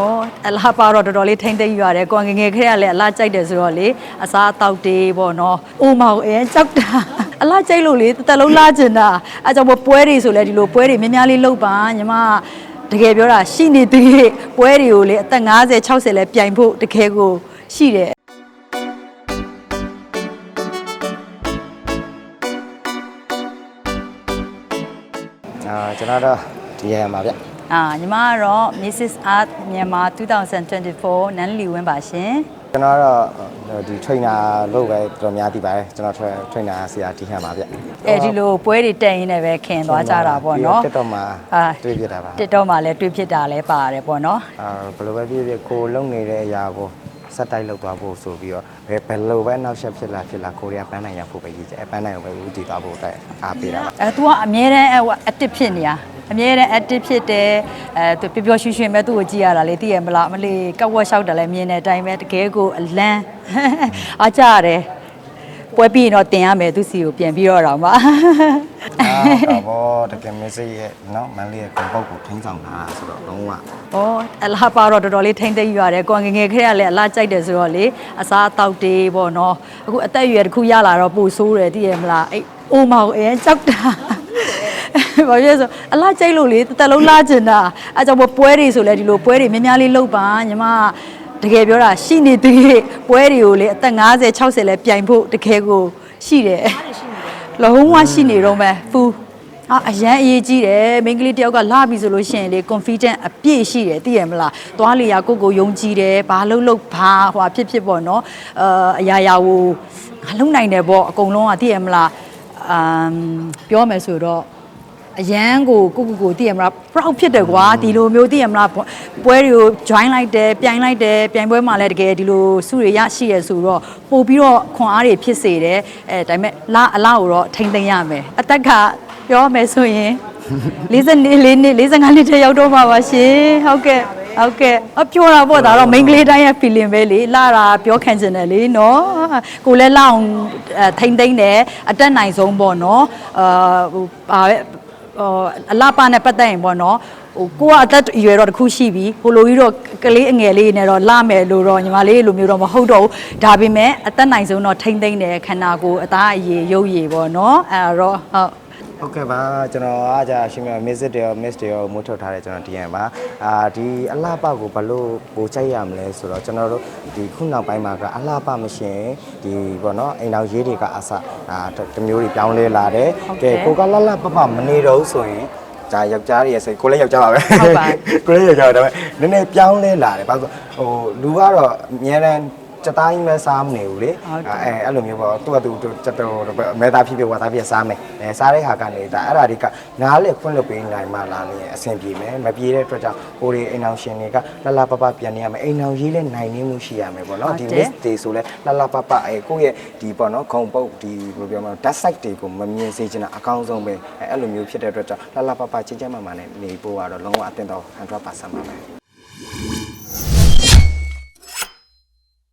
ဩအလားပါတော့တော်တော်လေးထိမ့်သိမ့်ရတယ်ကိုယ်ငယ်ငယ်ခရက်လည်းအလားကြိုက်တယ်ဆိုတော့လေအစားအသောက်တွေပေါ့နော်အိုမောင်အဲကြောက်တာအလားကြိုက်လို့လေတစ်သက်လုံးလားကျင်တာအဲကြောင့်မို့ပွဲတွေဆိုလဲဒီလိုပွဲတွေများများလေးလုပ်ပါညီမတကယ်ပြောတာရှိနေသေးတယ်ပွဲတွေကိုလေအသက်50 60လဲပြိုင်ဖို့တကယ်ကိုရှိတယ်အာကျွန်တော်တော့ဒီရမှာဗျ အာညီမကတော့ Mrs. Art မြန်မာ2024နန်းလီဝင်းပါရှင်ကျွန်တော်တော့ဒီ trainer လုပ်ပဲတော်တော်များသိပါတယ်ကျွန်တော် trainer ဆရာတီဟန်ပါဗျအဲဒီလိုပွဲတွေတက်ရင်းနဲ့ပဲခင်သွားကြတာပေါ့နော်တက်တော့မှာအာတွေ့ပြတာပါတစ်တော့မှလည်းတွေ့ဖြစ်တာလည်းပါတယ်ပေါ့နော်အာဘယ်လိုပဲဖြစ်ဖြစ်ကိုလုံနေတဲ့အရာကိုစက်တိုက်လောက်သွားဖို့ဆိုပြီးတော့ဘယ်ဘယ်လိုပဲနောက်ဆက်ဖြစ်လာဖြစ်လာကိုရီးယားပန်းနိုင်ရဖို့ပဲကြီးတယ်ပန်းနိုင်ကိုပဲဦးတည်သွားဖို့အတွက်အားပေးတာပါအဲ तू ကအမြဲတမ်းအ active ဖြစ်နေတာ အမြဲတမ်း active ဖြစ်တယ်အဲ तू ပျော်ပျော်ရွှင်ရွှင်ပဲသူ့ကိုကြည့်ရတာလေသိရမလားမလေးကောက်ဝက်လျှောက်တယ်လည်းမြင်တဲ့အတိုင်းပဲတကယ်ကိုအလန်းအားကြရတယ်ပွဲပြီးရင်တော့တင်ရမယ်သူစီကိုပြန်ပြီးတော့တော့မှာအာတော့ဘောတကယ် message ရဲ့နော်မန်လေးရဲ့ compose ကိုထိန်းဆောင်တာဆိုတော့လုံးဝဩအလားပါတော့တော်တော်လေးထိမ့်သိမ့်ရတယ်ကိုယ်ငယ်ငယ်ခရက်လည်းအလားကြိုက်တယ်ဆိုတော့လေအစားအသောက်တွေပေါ့နော်အခုအသက်အရွယ်တစ်ခုရလာတော့ပိုဆိုးတယ်သိရမလားအဲ့အိုမောင်အဲကြောက်တာ ဘာဖြစ်လဲဆိုအလားကြိုက်လို့လေတစ်သက်လုံးလားကျင်တာအဲကြောင့်မို့ပွဲတွေဆိုလဲဒီလိုပွဲတွေများများလေးလုပ်ပါညီမတကယ်ပြောတာရှိနေသေးတယ်ပွဲတွေကိုလေအသက်50 60လဲပြိုင်ဖို့တကယ်ကိုရှိတယ်လုံးဝရှိနေတော့မယ်ဖူအာအရန်အရေးကြီးတယ်မိန်းကလေးတယောက်ကလာပြီဆိုလို့ရှိရင်လေ confident အပြည့်ရှိတယ်သိရမလားသွားလေရာကိုယ့်ကိုယ်ယုံကြည်တယ်ဘာလို့လို့ဘာဟွာဖြစ်ဖြစ်ပေါ့နော်အာအရာရာကိုငါလုံနိုင်တယ်ပေါ့အကုန်လုံးကသိရမလားအမ်ပြောမယ်ဆိုတော့ အရန်ကိုကိုကိုကိုတည်ရမလား proud ဖြစ်တယ်ကွာဒီလိုမျိုးတည်ရမလားပွဲတွေကို join လိုက်တယ်ပြိုင်လိုက်တယ်ပြိုင်ပွဲမှာလည်းတကယ်ဒီလိုစုတွေရရှိရဆိုတော့ပို့ပြီးတော့ခွန်အားတွေဖြစ်စေတယ်အဲဒါပေမဲ့လာအလားကိုတော့ထိမ့်သိမ့်ရမယ်အသက်ကပြောမယ်ဆိုရင်44လေးနှစ်45နှစ်တည်းရောက်တော့မှာပါရှင်ဟုတ်ကဲ့ဟုတ်ကဲ့အပြောတာပေါ့ဒါတော့ main ကလေးတိုင်းရဲ့ feeling ပဲလေလာတာပြောခံချင်တယ်လေနော်ကိုလည်းလာအောင်အဲထိမ့်သိမ့်တယ်အတက်နိုင်ဆုံးပေါ့နော်အာဟိုပါပဲဟို အလားပါနဲ့ပတ်သက်ရင်ပေါ့နော်ဟိုကိုကအသက်အရွယ်တော့တစ်ခုရှိပြီဟိုလိုကြီးတော့ကလေးအငယ်လေးနဲ့တော့လာမယ်လို့တော့ညီမလေးလိုမျိုးတော့မဟုတ်တော့ဘူးဒါပေမဲ့အသက်နိုင်ဆုံးတော့ထိမ့်သိမ့်တယ်ခန္ဓာကိုယ်အသားအရည်ရုပ်ရည်ပေါ့နော်အဲ့တော့ဟုတ် ဟုတ်ကဲ့ပါကျွန်တော်အားကြရှင်မြ miss တွေရော miss တွေရောမိုးထုတ်ထားတယ်ကျွန်တော် DM ပါအာဒီအလှပကိုဘလို့ပိုချိုက်ရမလဲဆိုတော့ကျွန်တော်တို့ဒီခုနောက်ပိုင်းမှာကအလှပမရှင်ဒီပေါ့နော်အိမ်တော်ရေးတွေကအစအာတစ်မျိုးတွေပြောင်းလဲလာတယ်ကဲကိုကလှလှပပမနေတော့ဆိုရင်ဒါယောက်ျားတွေရဲ့စိတ်ကိုလည်းယောက်ျားပါပဲဟုတ်ပါကိုလည်းယောက်ျားပါဒါပေမဲ့နည်းနည်းပြောင်းလဲလာတယ်ဘာလို့ဟိုလူကတော့အများတန်း စတိုင်းပဲစားမနေဘူးလေဟုတ်တယ်အဲအဲ့လိုမျိုးပေါ့သူကသူစက်တော်အမဲသားဖြစ်ဖြစ်ဝါသားဖြစ်စားမယ်အဲစားတဲ့ဟာကနေဒါအဲ့ဒါတွေကနားလေခွင့်လွတ်ပေးနိုင်မှလာနေအဆင်ပြေမယ်မပြေတဲ့အတွက်ကြောင့်ကိုရီအိမ်အောင်ရှင်တွေကလလပပပြန်နေရမယ်အိမ်အောင်ရေးလဲနိုင်နေမှုရှိရမယ်ပေါ့နော်ဒီ miss တွေဆိုလဲလလပပအဲကိုယ့်ရဲ့ဒီပေါ့နော်ခုံပုတ်ဒီဘယ်လိုပြောမလဲ dark side တွေကိုမမြင်စေချင်တာအကောင်းဆုံးပဲအဲအဲ့လိုမျိုးဖြစ်တဲ့အတွက်ကြောင့်လလပပချင်းချင်းမှမှနဲ့နေဖို့ကတော့လုံးဝအသင့်တော်100%ပါပဲ